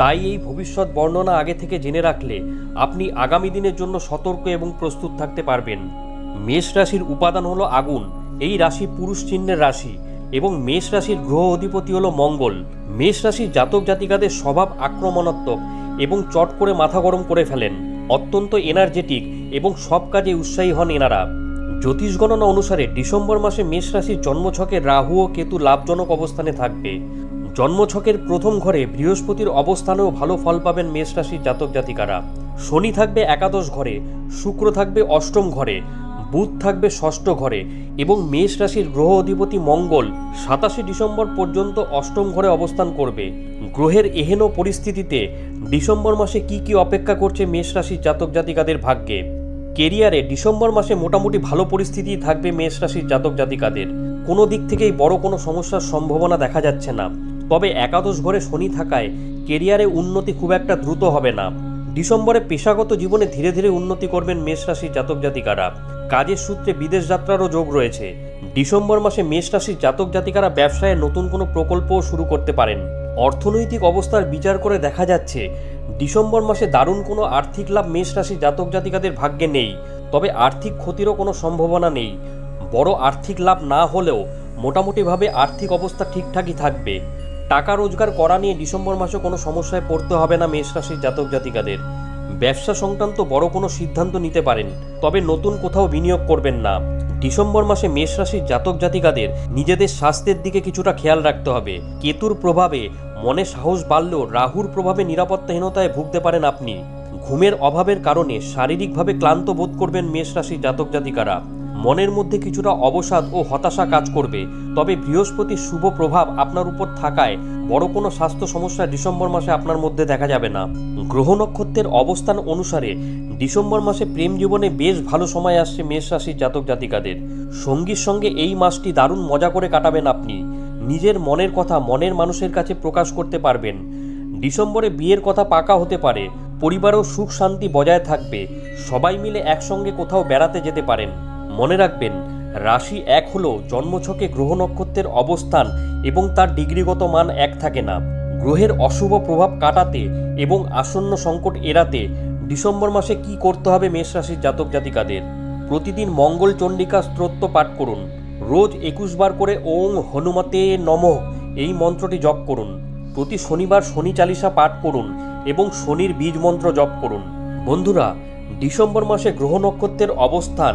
তাই এই ভবিষ্যৎ বর্ণনা আগে থেকে জেনে রাখলে আপনি আগামী দিনের জন্য সতর্ক এবং প্রস্তুত থাকতে পারবেন। মেষ রাশির উপাদান হলো আগুন, এই রাশি পুরুষ চিহ্নের রাশি এবং মেষ রাশির গ্রহ অধিপতি হলো মঙ্গল। মেষ রাশির জাতক জাতিকাদের স্বভাব আক্রমণাত্মক এবং চট করে মাথা গরম করে ফেলেন, অত্যন্ত এনার্জেটিক এবং সব কাজে উৎসাহী হন এনারা। জ্যোতিষ গণনা অনুসারে ডিসেম্বর মাসে মেষ রাশির জন্মছকে রাহু ও কেতু লাভজনক অবস্থানে থাকবে। জন্মছকের প্রথম ঘরে বৃহস্পতির অবস্থানেও ভালো ফল পাবেন মেষ রাশির জাতক জাতিকারা। শনি থাকবে একাদশ ঘরে, শুক্র থাকবে অষ্টম ঘরে, বুধ থাকবে ষষ্ঠ ঘরে এবং মেষ রাশির গ্রহ অধিপতি মঙ্গল সাতাশে ডিসেম্বর পর্যন্ত অষ্টম ঘরে অবস্থান করবে। গ্রহের এহেন পরিস্থিতিতে ডিসেম্বর মাসে কি কি অপেক্ষা করছে মেষ রাশির জাতক জাতিকাদের ভাগ্যে? কেরিয়ারে ডিসেম্বর মাসে মোটামুটি ভালো পরিস্থিতি থাকবে মেষ রাশির জাতক জাতিকাদের। কোনো দিক থেকেই বড় কোনো সমস্যার সম্ভাবনা দেখা যাচ্ছে না। তবে একাদশ ঘরে শনি থাকায় কেরিয়ারে উন্নতি খুব একটা দ্রুত হবে না। ডিসেম্বরে পেশাগত জীবনে ধীরে ধীরে উন্নতি করবেন মেষ রাশির জাতক জাতিকারা। কাজের সূত্রে বিদেশ যাত্রারও যোগ রয়েছে। ডিসেম্বর মাসে মেষ রাশির জাতক জাতিকারা ব্যবসায় নতুন কোনো প্রকল্পও শুরু করতে পারেন। অর্থনৈতিক অবস্থার বিচার করে দেখা যাচ্ছে, ডিসেম্বর মাসে দারুণ কোনো আর্থিক লাভ মেষ রাশির জাতক জাতিকাদের ভাগ্যে নেই। তবে আর্থিক ক্ষতিরও কোনো সম্ভাবনা নেই। বড় আর্থিক লাভ না হলেও মোটামুটিভাবে আর্থিক অবস্থা ঠিকঠাকই থাকবে। টাকা রোজগার করা নিয়ে ডিসেম্বর মাসে কোনো সমস্যায় পড়তে হবে না মেষ রাশির জাতক জাতিকাদের। ব্যবসা সংক্রান্ত বড় কোনো সিদ্ধান্ত নিতে পারেন, তবে নতুন কোথাও বিনিয়োগ করবেন না। ডিসেম্বর মাসে মেষ রাশির জাতক জাতিকাদের নিজেদের স্বাস্থ্যের দিকে কিছুটা খেয়াল রাখতে হবে। কেতুর প্রভাবে মনে সাহস বাড়লেও রাহুর প্রভাবে নিরাপত্তাহীনতায় ভুগতে পারেন আপনি। ঘুমের অভাবের কারণে শারীরিকভাবে ক্লান্ত বোধ করবেন মেষ রাশির জাতক জাতিকারা। মনের মধ্যে কিছুটা অবসাদ ও হতাশা কাজ করবে। তবে বৃহস্পতির শুভ প্রভাব আপনার উপর থাকায় বড় কোনো স্বাস্থ্য সমস্যা ডিসেম্বর মাসে আপনার মধ্যে দেখা যাবে না। গ্রহ নক্ষত্রের অবস্থান অনুসারে ডিসেম্বর মাসে প্রেম জীবনে বেশ ভালো সময় আসছে মেষ রাশির জাতক জাতিকাদের। সঙ্গীর সঙ্গে এই মাসটি দারুণ মজা করে কাটাবেন আপনি। নিজের মনের কথা মনের মানুষের কাছে প্রকাশ করতে পারবেন। ডিসেম্বরে বিয়ের কথা পাকা হতে পারে। পরিবারেও সুখ শান্তি বজায় থাকবে। সবাই মিলে একসঙ্গে কোথাও বেড়াতে যেতে পারেন। মনে রাখবেন, রাশি এক হলেও জন্মছকে গ্রহ নক্ষত্রের অবস্থান এবং তার ডিগ্রিগত মান এক থাকে না। গ্রহের অশুভ প্রভাব কাটাতে এবং আসন্ন সংকট এড়াতে ডিসেম্বর মাসে কি করতে হবে মেষ রাশির জাতক জাতিকাদের? প্রতিদিন মঙ্গল চণ্ডিকা স্তোত্র পাঠ করুন। রোজ একুশ বার করে ওং হনুমতে নমঃ এই মন্ত্রটি জপ করুন। প্রতি শনিবার শনি চালিসা পাঠ করুন এবং শনির বীজ মন্ত্র জপ করুন। বন্ধুরা, ডিসেম্বর মাসে গ্রহ নক্ষত্রের অবস্থান